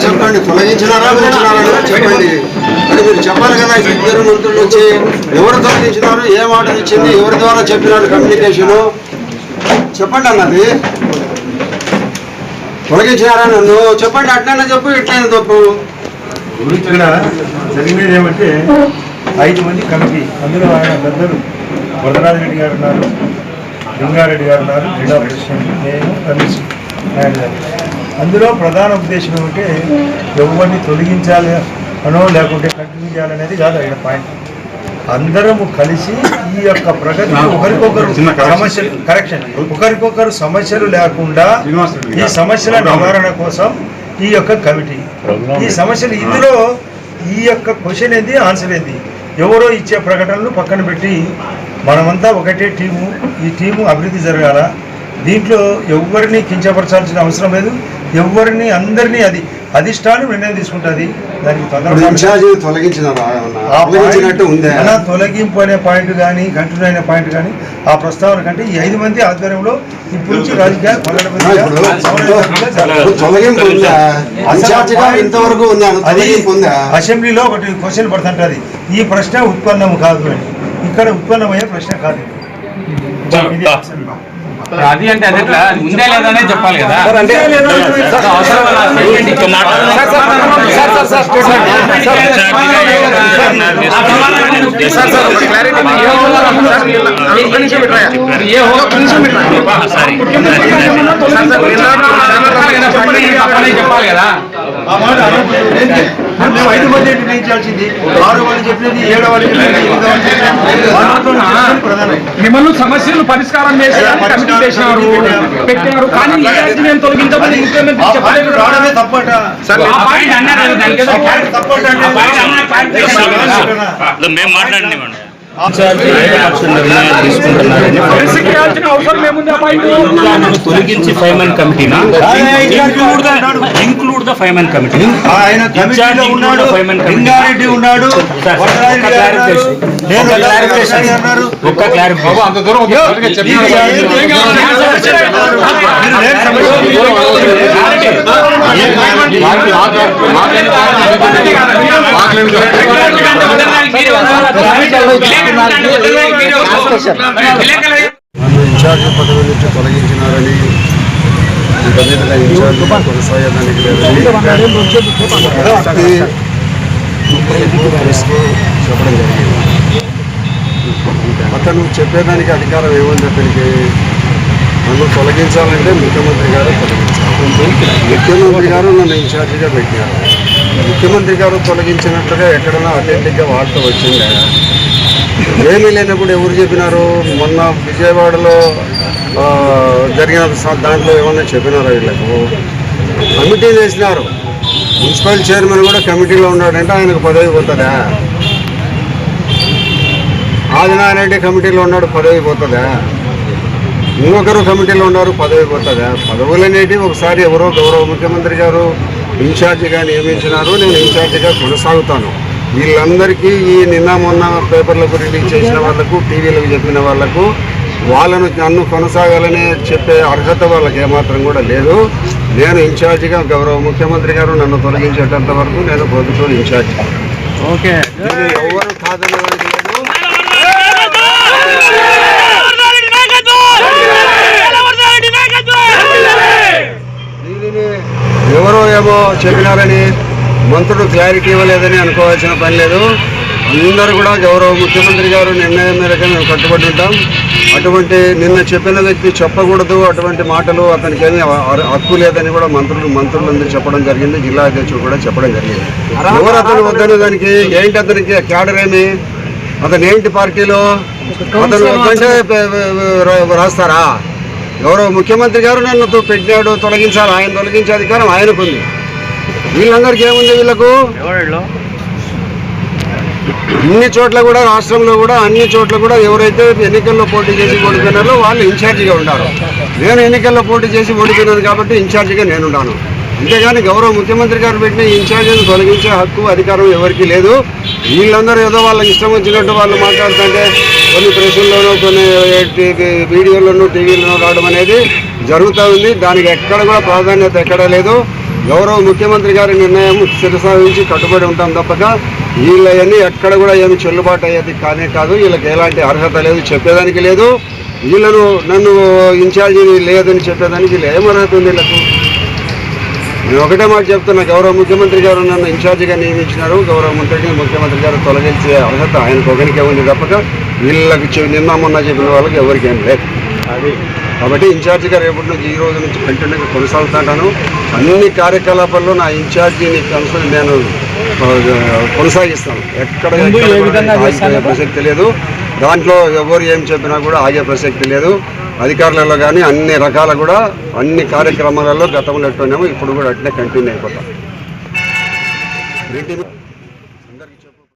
చెప్పండి. తొలగించినారా చెప్పండి మరి మీరు చెప్పాలి కదా ఇద్దరు మంత్రులు వచ్చి ఎవరు తొలగించినారు ఏ మాట ఇచ్చింది ఎవరి ద్వారా చెప్పినారు కమ్యూనికేషను చెప్పండి అన్నది తొలగించినారా నన్ను చెప్పండి అట్లనే చెప్పు ఇట్లనే తప్పు ఇక్కడ జరిగినది ఏమంటే ఐదు మంది కమిటీ అందులో ఆయన పెద్దలు వరదరాజరెడ్డి గారు ఉన్నారు లింగారెడ్డి గారు ఉన్నారు జిల్లా ప్రెసిడెంట్ నేను కమిషన్ అందులో ప్రధాన ఉద్దేశం ఏమంటే ఎవరిని తొలగించాలి అనో లేకుంటే కంటిన్యూ చేయాలనేది కాదు ఆయన పాయింట్ అందరము కలిసి ఈ యొక్క ప్రగతి ఒకరికొకరు సమస్యలు కరెక్షన్ ఒకరికొకరు సమస్యలు లేకుండా ఈ సమస్యల నివారణ కోసం ఈ యొక్క కమిటీ. ఈ సమస్యలు ఇందులో ఈ యొక్క క్వశ్చన్ ఏంది? ఆన్సర్ ఏంది? ఎవరో ఇచ్చే ప్రకటనలు పక్కన పెట్టి మనమంతా ఒకటే టీము. ఈ టీము అభివృద్ధి జరగాల? దీంట్లో ఎవరిని కించపరచాల్సిన అవసరం లేదు. ఎవరిని అందరినీ అది అధిష్టానం నిర్ణయం తీసుకుంటుంది. దానికి తొలగింపు అనే పాయింట్ కానీ కంటిన్యూ అయిన పాయింట్ కానీ ఆ ప్రస్తావన కంటే ఈ ఐదు మంది ఆధ్వర్యంలో ఇప్పుడు నుంచి రాజకీయాలు అసెంబ్లీలో ఒకటి క్వశ్చన్ పడుతుంటది. ఈ ప్రశ్న ఉత్పన్నం కాదు అని. ఇక్కడ ఉత్పన్నమయ్యే ప్రశ్న కాదు. ఇది అది అంటే అది ఎట్లా ఉందా లేదా అనేది చెప్పాలి కదా చెప్పాలి కదా మేము ఐదు మంది నిర్ణయించాల్సింది ఆరు వాళ్ళు చెప్పినది ఏడో వాళ్ళు చెప్పినది మిమ్మల్ని సమస్యలు పరిష్కారం చేసి కమిటీ చేసినారు పెట్టారు. కానీ నేను తొలగించమని ఆ చెప్పలేదు. రావడమే తప్పట. మేము మాట్లాడినామండి తొలగించి ఫైవ్ మెన్ కమిటీని? Include include the five men committee ఆయన కమిటీలో ఉన్నాడు లింగారెడ్డి ఉన్నాడు. ఒక్క క్లారిఫికేషన్ అంత దూరం ఇన్ఛార్జ్ పదవి నుంచి తొలగించినారని ఇంకా మీదట ఇన్ఛార్జ్ చెప్పడం జరిగింది అతను చెప్పేదానికి అధికారం ఏమని అతనికి? నన్ను తొలగించాలంటే ముఖ్యమంత్రి గారు తొలగించాలి. ముఖ్యమంత్రి గారు నన్ను ఇన్ఛార్జిగా పెట్టారు. ముఖ్యమంత్రి గారు తొలగించినట్లుగా ఎక్కడైనా అథెంటిక్గా వార్త వచ్చిందా? ఏమీ లేనప్పుడు ఎవరు చెప్పినారు? మొన్న విజయవాడలో జరిగిన దాంట్లో ఏమన్నా చెప్పినారా వీళ్ళకు? కమిటీ చేసినారు మున్సిపల్ చైర్మన్ కూడా కమిటీలో ఉన్నాడంటే ఆయనకు పదవి పోతుందా? ఆదినారెడ్డి కమిటీలో ఉన్నాడు పదవి పోతుందా? ఇంకొకరు కమిటీలో ఉన్నారు పదవి పోతుందా? పదవులు అనేటివి ఒకసారి ఎవరో గౌరవ ముఖ్యమంత్రి గారు ఇన్ఛార్జిగా నియమించినారు నేను ఇన్ఛార్జిగా కొనసాగుతాను. వీళ్ళందరికీ ఈ నిన్న మొన్న పేపర్లకు రిలీజ్ చేసిన వాళ్ళకు టీవీలకు చెప్పిన వాళ్ళకు వాళ్ళను నన్ను కొనసాగాలని చెప్పే అర్హత వాళ్ళకి ఏమాత్రం కూడా లేదు. నేను ఇన్ఛార్జిగా గౌరవ ముఖ్యమంత్రి గారు నన్ను తొలగించేటంత వరకు నేను ప్రభుత్వం ఇన్ఛార్జి. ఓకే. ఎవరు లేదు. దీనిని ఎవరో ఏమో చెప్పినారని మంత్రులు క్లారిటీ ఇవ్వలేదని అనుకోవాల్సిన పని లేదు. అందరూ కూడా గౌరవ ముఖ్యమంత్రి గారు నిర్ణయం మేరకు మేము కట్టుబడి ఉంటాం. అటువంటి నిన్న చెప్పిన వ్యక్తి చెప్పకూడదు అటువంటి మాటలు అతనికి ఏమీ హక్కు లేదని కూడా మంత్రులు మంత్రులందరూ చెప్పడం జరిగింది. జిల్లా అధ్యక్షుడు కూడా చెప్పడం జరిగింది. ఎవరు అతను వద్దనే దానికి ఏంటి అతనికి క్యాడర్ ఏమి? అతను ఏంటి పార్టీలో? అతను వద్దంటే రాస్తారా? గౌరవ ముఖ్యమంత్రి గారు నన్ను పెట్టినాడు తొలగించాలి. ఆయన తొలగించే అధికారం ఆయనకుంది. వీళ్ళందరికీ ఏముంది వీళ్ళకు? అన్ని చోట్ల కూడా రాష్ట్రంలో కూడా అన్ని చోట్ల కూడా ఎవరైతే ఎన్నికల్లో పోటీ చేసి ఓడిపోయినారో వాళ్ళు ఇన్ఛార్జిగా ఉంటారు. నేను ఎన్నికల్లో పోటీ చేసి ఓడిపోయినాను కాబట్టి ఇన్ఛార్జిగా నేనున్నాను అంతేగాని గౌరవ ముఖ్యమంత్రి గారు పెట్టిన ఇన్ఛార్జిని తొలగించే హక్కు అధికారం ఎవరికీ లేదు. వీళ్ళందరూ ఏదో వాళ్ళకి ఇష్టం వచ్చినట్టు వాళ్ళు మాట్లాడుతుంటే కొన్ని ప్రెస్సుల్లోనూ కొన్ని టీవీ వీడియోల్లోనూ టీవీలోనూ రావడం అనేది జరుగుతూ ఉంది. దానికి ఎక్కడ కూడా ప్రాధాన్యత ఎక్కడా లేదు. గౌరవ ముఖ్యమంత్రి గారి నిర్ణయం శిరసావించి కట్టుబడి ఉంటాం తప్పక. వీళ్ళవన్నీ ఎక్కడ కూడా ఏమి చెల్లుబాటు అయ్యేది కానే కాదు. వీళ్ళకి ఎలాంటి అర్హత లేదు చెప్పేదానికి లేదు. వీళ్ళను నన్ను ఇన్ఛార్జి లేదని చెప్పేదానికి ఏం అర్హత ఉంది వీళ్ళకు. నేను ఒకటే మాట చెప్తున్నా గౌరవ ముఖ్యమంత్రి గారు నన్ను ఇన్ఛార్జిగా నియమించినారు. గౌరవ మంత్రిని ముఖ్యమంత్రి గారు తొలగించే అర్హత ఆయనకు ఒకరికే ఉంది తప్పక. వీళ్ళకి చె- నిన్న మొన్న చెప్పిన వాళ్ళకి ఎవరికేం లేదు. అది కాబట్టి ఇన్ఛార్జిగా రేపటి నుంచి ఈ రోజు నుంచి కంటిన్యూగా కొనసాగుతుంటాను అన్ని కార్యకలాపాల్లో నా ఇన్ఛార్జిని కన్సల్ నేను కొనసాగిస్తాను. ఎక్కడ ఎక్కడ కూడా ఆగిపోయే ప్రసక్తి లేదు. దాంట్లో ఎవరు ఏం చెప్పినా కూడా ఆగే ప్రసక్తి లేదు. అధికారులలో కానీ అన్ని రకాల కూడా అన్ని కార్యక్రమాలలో గతంలో ఎట్టున్నామో ఇప్పుడు కూడా అట్నే కంటిన్యూ అయిపోతాం.